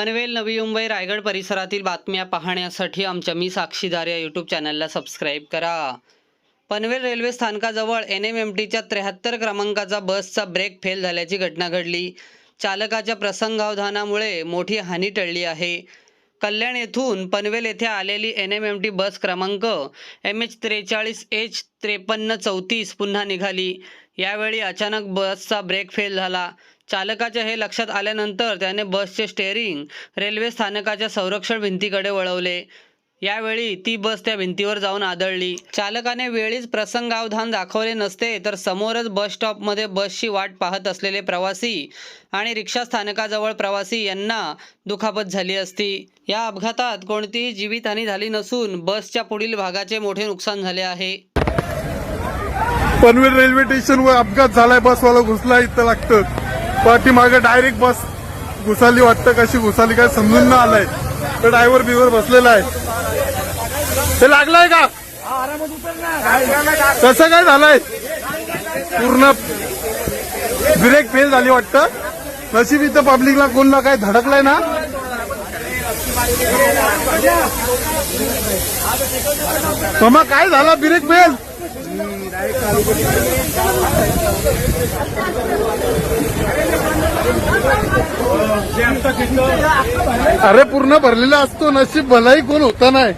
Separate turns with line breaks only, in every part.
पनवेल नवी मुंबई रायगड परिसरातील बातम्या पाहण्यासाठी आमच्या मी साक्षीदार या यूट्यूब चॅनलला सबस्क्राईब करा. पनवेल रेल्वे स्थानकाजवळ एन एम एम टीच्या त्र्याहत्तर क्रमांकाचा बसचा ब्रेक फेल झाल्याची घटना घडली. चालकाच्या प्रसंगावधानामुळे मोठी हानी टळली आहे. कल्याण येथून पनवेल येथे आलेली N M M T bus क्रमांक एम एच त्रेचाळीस एच त्रेपन्न चौतीस पुन्हा निघाली. यावेळी अचानक बसचा ब्रेक फेल झाला. चालकाच्या हे लक्षात आल्यानंतर त्याने बसचे स्टेअरिंग रेल्वे स्थानकाच्या संरक्षण भिंतीकडे वळवले. यावेळी ती बस त्या भिंतीवर जाऊन आदळली. चालकाने वेळीच प्रसंगावधान दाखवले नसते तर समोरच बस स्टॉपमध्ये बसची वाट पाहत असलेले प्रवासी आणि रिक्षा स्थानकाजवळ प्रवासी यांना दुखापत झाली असती. या अपघातात कोणतीही जीवितहानी झाली नसून बसच्या पुढील भागाचे मोठे नुकसान झाले आहे.
पनवेल रेल्वे स्टेशनवर अपघात झालाय बसवाला घुसला इथं लागतं. पाठीमागे डायरेक्ट बस. घुसाली वाटतं कशी? घुसाली काय समजून न आलाय. तर ड्रायव्हर बिवर बसलेला आहे. ते लागलाय का? कसं काय झालंय? पूर्ण ब्रेक फेल झाली वाटतं. नशीब इथं पब्लिकला कोणला काय धडकलाय ना? मग काय झाला? ब्रेक फेल अरे पूर्ण भरलेला असतो नशीब भलाही कोण होता नाही.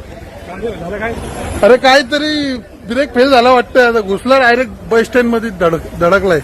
अरे काहीतरी ब्रेक फेल झाला वाटतं आता घुसला डायरेक्ट बस स्टँडमध्ये धडक धडकलाय.